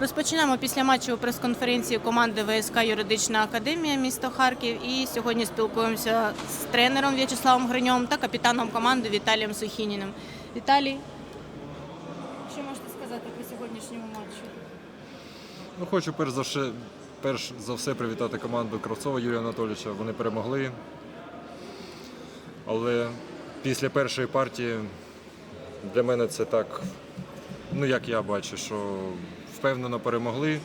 Розпочинаємо після матчу прес-конференції команди ВСК Юридична академія місто Харків. І сьогодні спілкуємося з тренером В'ячеславом Гриньовим та капітаном команди Віталієм Сухініним. Віталій, що можете сказати про сьогоднішньому матчу? Ну, хочу перш за все, перш за все привітати команду Кравцова Юрія Анатолійовича. Вони перемогли. Але після першої партії для мене це так, ну як я бачу, що впевнено перемогли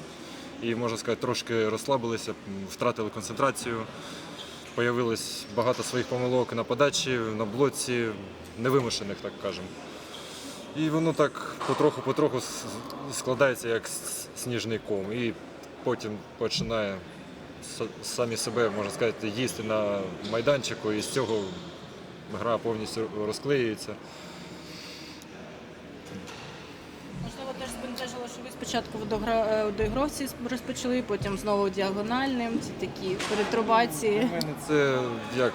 і, можна сказати, трошки розслабилися, втратили концентрацію. Появилось багато своїх помилок на подачі, на блоці, невимушених, так кажемо. І воно так потроху-потроху складається як сніжний ком. І потім починає самі себе, можна сказати, їсти на майданчику, і з цього гра повністю розклеюється. Можливо, теж збентежило, що ви спочатку в догра- е, розпочали, потім знову діагональним, ці такі перетрубації. У мене це як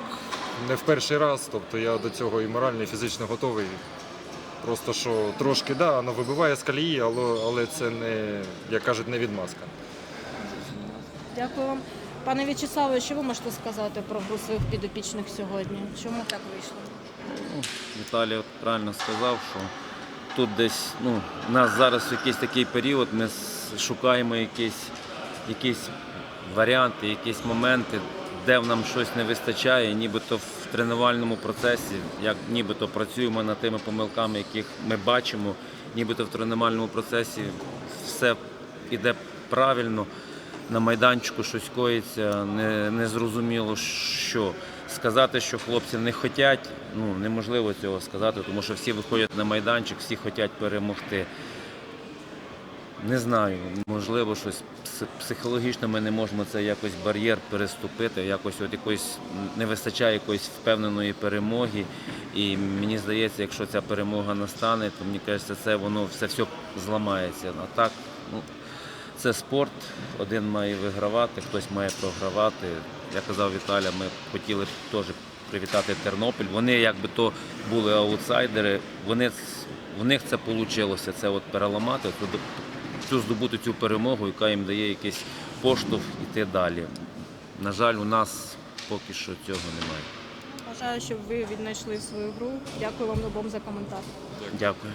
не в перший раз, тобто я до цього і морально, і фізично готовий. Просто що трошки да, воно вибиває з колії, але, але це не, як кажуть, не відмазка. Дякую вам. Пане В'ячеславе, що ви можете сказати про гру своїх підопічних сьогодні? Чому так вийшло? Ну, Віталій правильно сказав, що тут десь ну, у нас зараз якийсь такий період, ми шукаємо якісь, якісь варіанти, якісь моменти, де нам щось не вистачає, нібито в тренувальному процесі, як нібито працюємо над тими помилками, яких ми бачимо, нібито в тренувальному процесі все йде правильно. На майданчику щось коїться, не, не зрозуміло що. Сказати, що хлопці не хочуть, ну неможливо цього сказати, тому що всі виходять на майданчик, всі хочуть перемогти. Не знаю, можливо, щось психологічно ми не можемо це якось бар'єр переступити, якось от якось не вистачає якоїсь впевненої перемоги. І мені здається, якщо ця перемога настане, то мені кажеться, це воно все все зламається. А так, ну, це спорт, один має вигравати, хтось має програвати. Я казав Віталя, ми хотіли б теж привітати Тернопіль. Вони якби то були аутсайдери, вони, в них це вийшло, це от переламати, цю, цю здобути цю перемогу, яка їм дає якийсь поштовх іти далі. На жаль, у нас поки що цього немає. Бажаю, щоб ви віднайшли свою гру. Дякую вам обом за коментар. Дякую.